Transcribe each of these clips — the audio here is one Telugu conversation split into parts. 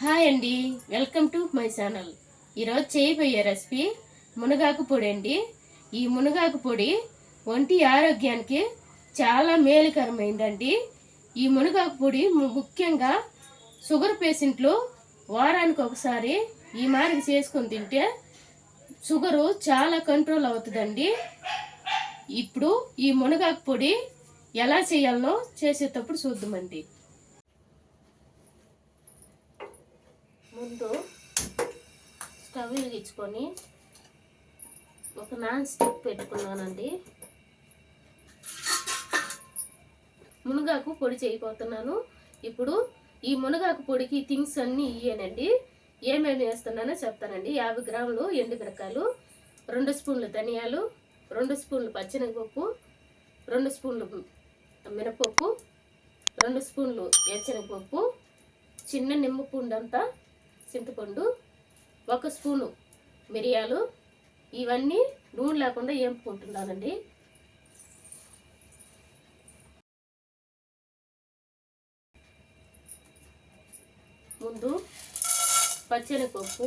హాయ్ అండి. Welcome to my channel. ఈరోజు చేయబోయే రెసిపీ మునగాకు పొడి అండి. ఈ మునగాకు పొడి ఒంటి ఆరోగ్యానికి చాలా మేలుకరమైందండి. ఈ మునగాకు పొడి ముఖ్యంగా షుగర్ పేషెంట్లు వారానికి ఒకసారి ఈ మారికి చేసుకొని తింటే షుగరు చాలా కంట్రోల్ అవుతుందండి. ఇప్పుడు ఈ మునగాకు పొడి ఎలా చేయాలనో చేసేటప్పుడు చూద్దామండి. ముందు స్టవ్ వెలిగించుకొని ఒక నాన్ స్టిక్ పెట్టుకున్నానండి. మునగాకు పొడి చేయబోతున్నాను. ఇప్పుడు ఈ మునగాకు పొడికి థింగ్స్ అన్నీ ఇయ్యేనండి. ఏమేమి వేస్తున్నానో చెప్తానండి. యాభై గ్రాములు ఎండు రెండు స్పూన్లు ధనియాలు రెండు స్పూన్లు పచ్చెనగపప్పు రెండు స్పూన్లు మినపప్పు రెండు స్పూన్లు ఎచ్చనగపప్పు చిన్న నిమ్మపండు చింతపండు ఒక స్పూను మిరియాలు ఇవన్నీ నూనె లేకుండా ఏంపుకుంటున్నానండి. ముందు పచ్చనిపప్పు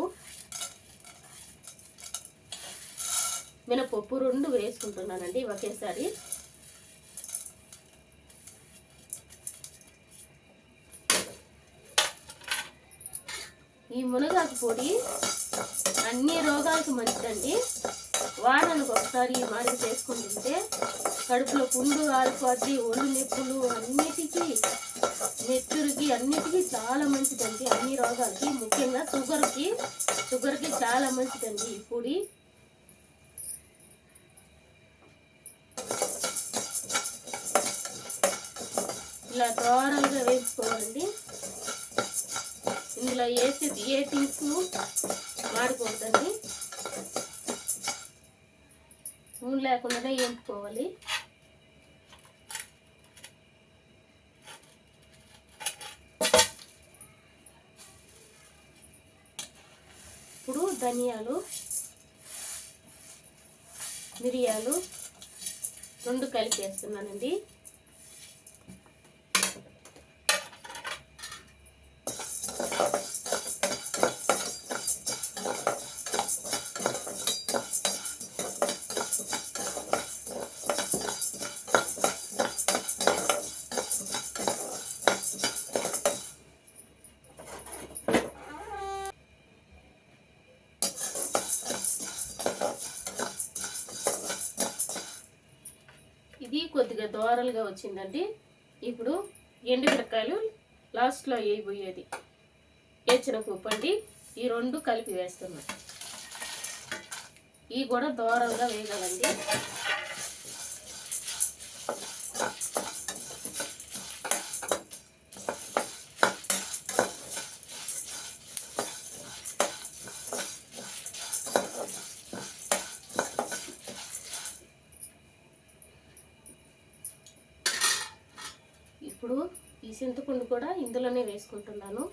మినపప్పు రెండు వేసుకుంటున్నానండి ఒకేసారి. ఈ మునగాకు పొడి అన్ని రోగాలకు మంచిదండి. వారానికి ఒకసారి ఈ మాదిరి చేసుకుని తింటే కడుపులో పుండు ఆరిపోద్ది ఒళ్ళు నొప్పులు అన్నిటికీ నెత్తురికి అన్నిటికీ చాలా మంచిదండి. అన్ని రోగాలకి ముఖ్యంగా షుగర్కి షుగర్కి చాలా మంచిదండి ఈ పొడి. ఇలా దోరలుగా వేసుకోవాలండి ఇందులో వేసి ఏ థింగ్స్ మాడిపోతుంది. నూనె లేకుండా వేపుకోవాలి ఇప్పుడు ధనియాలు మిరియాలు రెండు కలిపి కొద్దిగా వచ్చిందండి. ఇప్పుడు ఎండుమిరకాయలు లాస్ట్లో వేయబోయేది. వేచిన కుప్పండి ఈ రెండు కలిపి వేస్తున్నాం. ఇవి కూడా దూరంగా వేయగలండి కూడా ఇందులోనే వేసుకుంటున్నాను.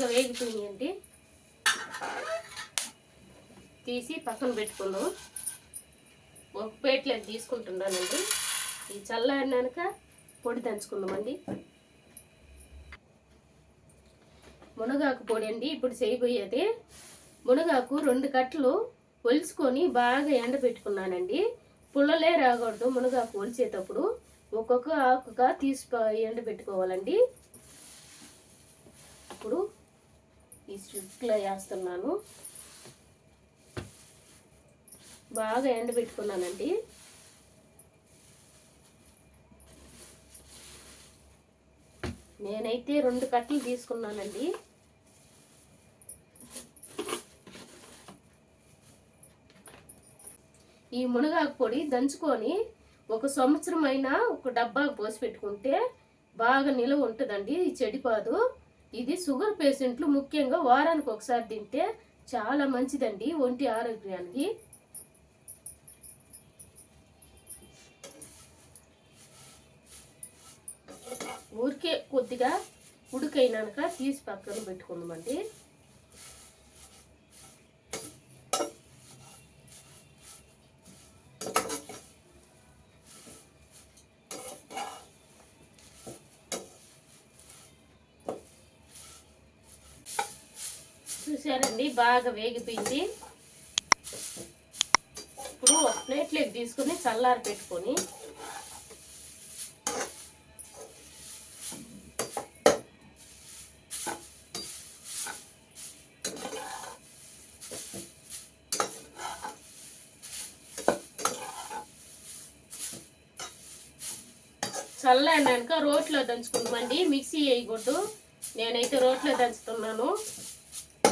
ఇప్పుడు బాగా వేగిపోయినాయండి తీసి పక్కన పెట్టుకున్నాం ఒక ప్లేట్లోకి తీసుకుంటున్నానండి ఈ చల్లారినాక పొడి దంచుకుందామండి. మునగాకు పొడి అండి ఇప్పుడు చేయబోయేది. మునగాకు రెండు కట్టలు ఒలుచుకొని బాగా ఎండబెట్టుకున్నానండి పుల్లలే రాకూడదు మునగాకు ఒలిచేటప్పుడు. ఒక్కొక్క ఆకుగా తీసి ప- ఎండబెట్టుకోవాలండి ఇప్పుడు ఈ స్ట్రిప్లో వేస్తున్నాను. బాగా ఎండబెట్టుకున్నానండి నేనైతే రెండు కట్టలు తీసుకున్నానండి. ఈ మునగాకు పొడి దంచుకొని ఒక సంవత్సరం అయినా ఒక డబ్బాకు పోసి పెట్టుకుంటే బాగా నిలువ ఉంటుందండి ఇది చెడిపోదు. ఇది షుగర్ పేషెంట్లు ముఖ్యంగా వారానికి ఒకసారి తింటే చాలా మంచిదండి ఒంటి ఆరోగ్యానికి. ఊరికే కొద్దిగా ఉడికైనాక తీసి పక్కన పెట్టుకుందామండి. చూసారండి బాగా వేగిపోయింది. ఇప్పుడు ఒక ప్లేట్లోకి తీసుకుని చల్లారి పెట్టుకొని చల్లాడినాక రోట్లో దంచుకుంటామండి మిక్సీ వేయకూడదు. నేనైతే రోట్లో దంచుతున్నాను.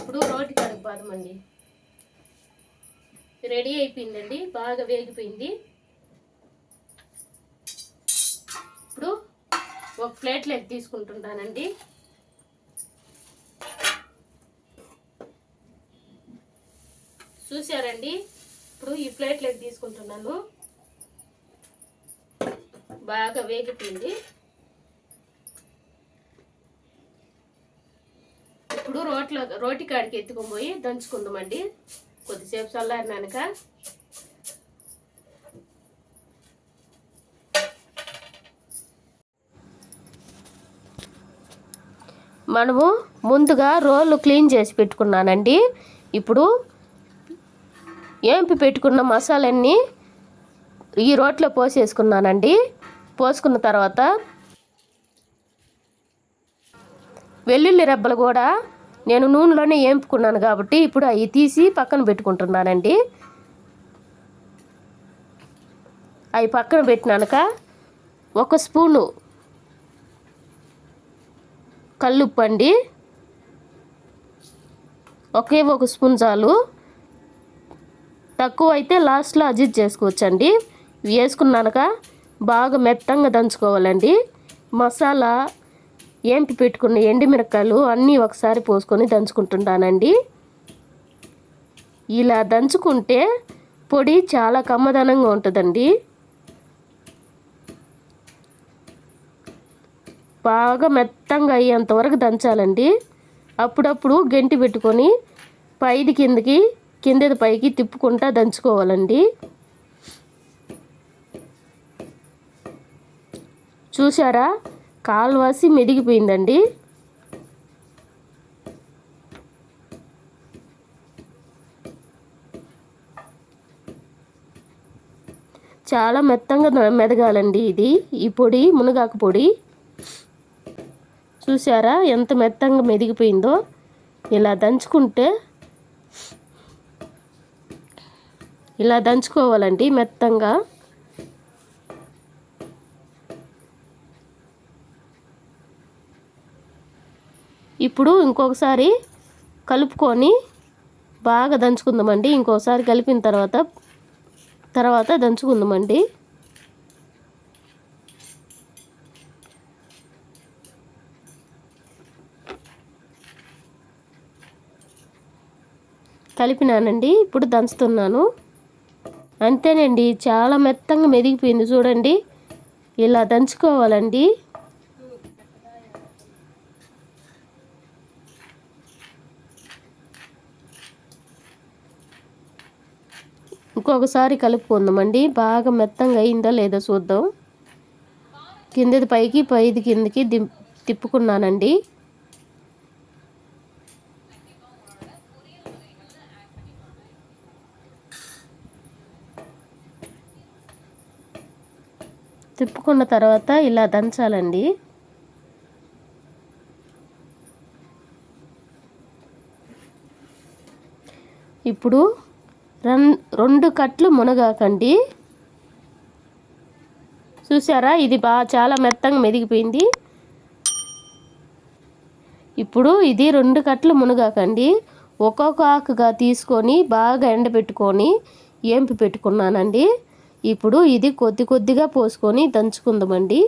ఇప్పుడు రోటి కడుగు బాదమండి రెడీ అయిపోయిందండి బాగా వేగిపోయింది. ఇప్పుడు ఒక ప్లేట్లోకి తీసుకుంటుంటానండి చూసారండి ఇప్పుడు ఈ ప్లేట్లోకి తీసుకుంటున్నాను. బాగా వేగిపోయింది. ఇప్పుడు రోట్లో రోటి కాడికి ఎత్తుకొని పోయి దంచుకుందామండి. కొద్దిసేపు చల్లారినాక. మనము ముందుగా రోళ్ళు క్లీన్ చేసి పెట్టుకున్నానండి. ఇప్పుడు ఏంపి పెట్టుకున్న మసాలన్నీ ఈ రోట్లో పోసేసుకున్నానండి. పోసుకున్న తర్వాత వెల్లుల్లి రెబ్బలు కూడా నేను నూనెలోనే ఏంపుకున్నాను కాబట్టి ఇప్పుడు అవి తీసి పక్కన పెట్టుకుంటున్నానండి. అవి పక్కన పెట్టినాక ఒక స్పూను కల్లుప్పు అండి. ఒకే ఒక స్పూన్ చాలు. తక్కువ అయితే లాస్ట్లో అడ్జస్ట్ చేసుకోవచ్చండి. వేసుకున్నాక బాగా మెత్తంగా దంచుకోవాలండి. మసాలా ఏంపి పెట్టుకున్న ఎండుమిరకాయలు అన్నీ ఒకసారి పోసుకొని దంచుకుంటున్నానండి ఇలా దంచుకుంటే పొడి చాలా కమ్మదనంగా ఉంటుందండి. బాగా మెత్తంగా అయ్యేంత వరకు దంచాలండి. అప్పుడప్పుడు గంటి పెట్టుకొని పైది కిందకి కిందది పైకి తిప్పుకుంటా దంచుకోవాలండి. చూసారా కాల్వాసి మెదిగిపోయిందండి. చాలా మెత్తంగా మెదగాలండి ఇది. ఈ పొడి మునగాకు పొడి. చూసారా ఎంత మెత్తంగా మెదిగిపోయిందో? ఇలా దంచుకుంటే ఇలా దంచుకోవాలండి మెత్తంగా. ఇప్పుడు ఇంకొకసారి కలుపుకొని బాగా దంచుకుందామండి. ఇంకోసారి కలిపిన తర్వాత తర్వాత దంచుకుందామండి. కలిపినానండి. ఇప్పుడు దంచుతున్నాను. అంతేనండి చాలా మెత్తంగా మెదిగిపోయింది చూడండి. ఇలా దంచుకోవాలండి. ఇంకొకసారి కలుపుకుందామండి బాగా మెత్తంగా అయిందో లేదో చూద్దాం. కిందది పైకి పైది కిందకి ది తిప్పుకున్నానండి. తిప్పుకున్న తర్వాత ఇలా దంచాలండి. ఇప్పుడు రెండు కట్లు మునగాకండి. చూసారా ఇది బాగా చాలా మెత్తంగా మెదిగిపోయింది. ఇప్పుడు ఇది రెండు కట్లు మునగాకండి. ఒక్కొక్క ఆకుగా తీసుకొని బాగా ఎండబెట్టుకొని ఏంపి పెట్టుకున్నానండి. ఇప్పుడు ఇది కొద్ది కొద్దిగా పోసుకొని దంచుకుందామండి.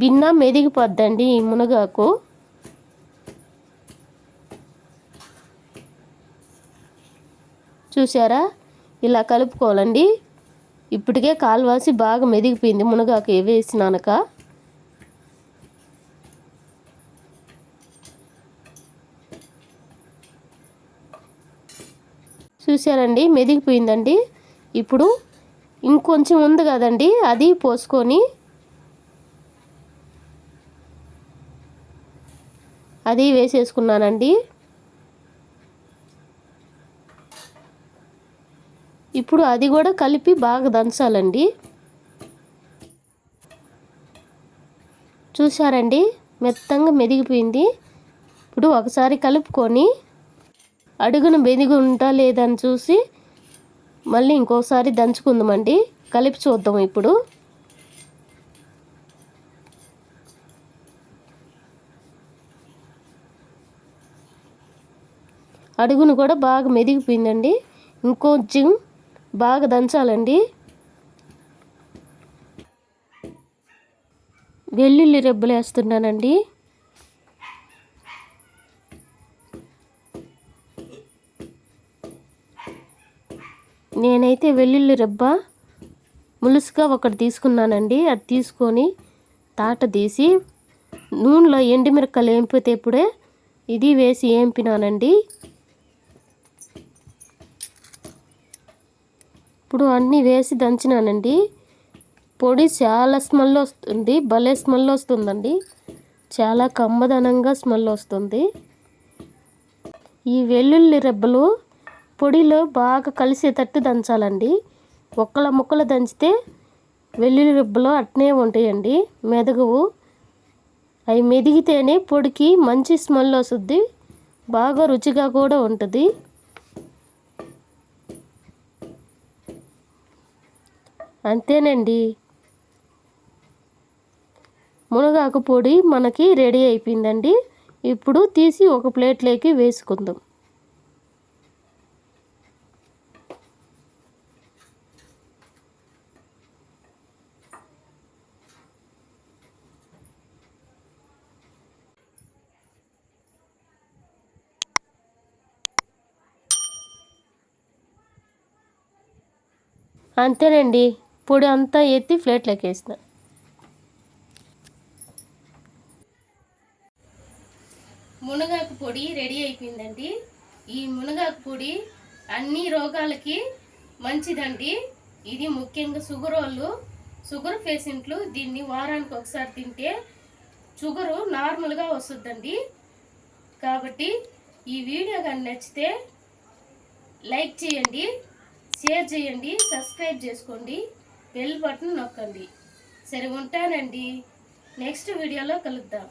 భిన్న మెదిగిపోద్దండి ఈ మునగాకు. చూసారా ఇలా కలుపుకోవాలండి. ఇప్పటికే కాలువాసి బాగా మెదిగిపోయింది మునగాకు వేసినాక చూసారండి మెదిగిపోయిందండి. ఇప్పుడు ఇంకొంచెం ఉంది కదండి అది పోసుకొని అది వేసేసుకున్నానండి. ఇప్పుడు అది కూడా కలిపి బాగా దంచాలండి. చూసారండి మెత్తంగా మెదిగిపోయింది. ఇప్పుడు ఒకసారి కలుపుకొని అడుగున మెదిగి ఉంటా లేదని చూసి మళ్ళీ ఇంకోసారి దంచుకుందామండి. కలిపి చూద్దాం ఇప్పుడు. అడుగును కూడా బాగా మెదిగిపోయిందండి. ఇంకొంచెం బాగా దంచాలండి. వెల్లుల్లి రెబ్బలు వేస్తున్నానండి. నేనైతే వెల్లుల్లి రెబ్బ ములుసుగా ఒకటి తీసుకున్నానండి. అది తీసుకొని తాట తీసి నూనెలో ఎండుమిరక్కలు ఏంపితే ఇప్పుడే ఇది వేసి వేంపినానండి. ఇప్పుడు అన్నీ వేసి దంచినానండి. పొడి చాలా స్మెల్ వస్తుంది భలే స్మెల్ వస్తుందండి. చాలా కమ్మదనంగా స్మెల్ వస్తుంది. ఈ వెల్లుల్లి రెబ్బలు పొడిలో బాగా కలిసేటట్టు దంచాలండి. ఒక్కల ముక్కలు దంచితే వెల్లుల్లి రెబ్బలు అట్నే ఉంటాయండి. మెదగవు. అవి మెదిగితేనే పొడికి మంచి స్మెల్ వస్తుంది బాగా రుచిగా కూడా ఉంటుంది. అంతేనండి. మునగాకు పొడి మనకి రెడీ అయిపోయిందండి. ఇప్పుడు తీసి ఒక ప్లేట్లోకి వేసుకుందాం. అంతేనండి. పొడి అంతా ఎత్తి ప్లేట్లోకి వేసిన. మునగాకు పొడి రెడీ అయిపోయిందండి. ఈ మునగాకు పొడి అన్ని రోగాలకి మంచిదండి. ఇది ముఖ్యంగా షుగర్ వాళ్ళు షుగర్ పేషెంట్లు దీన్ని వారానికి ఒకసారి తింటే షుగరు నార్మల్గా వస్తుందండి. కాబట్టి ఈ వీడియో కానీ నచ్చితే లైక్ చేయండి షేర్ చేయండి సబ్స్క్రైబ్ చేసుకోండి. బెల్ బటన్ నొక్కండి. సరే ఉంటానండి. నెక్స్ట్ వీడియోలో కలుద్దాం.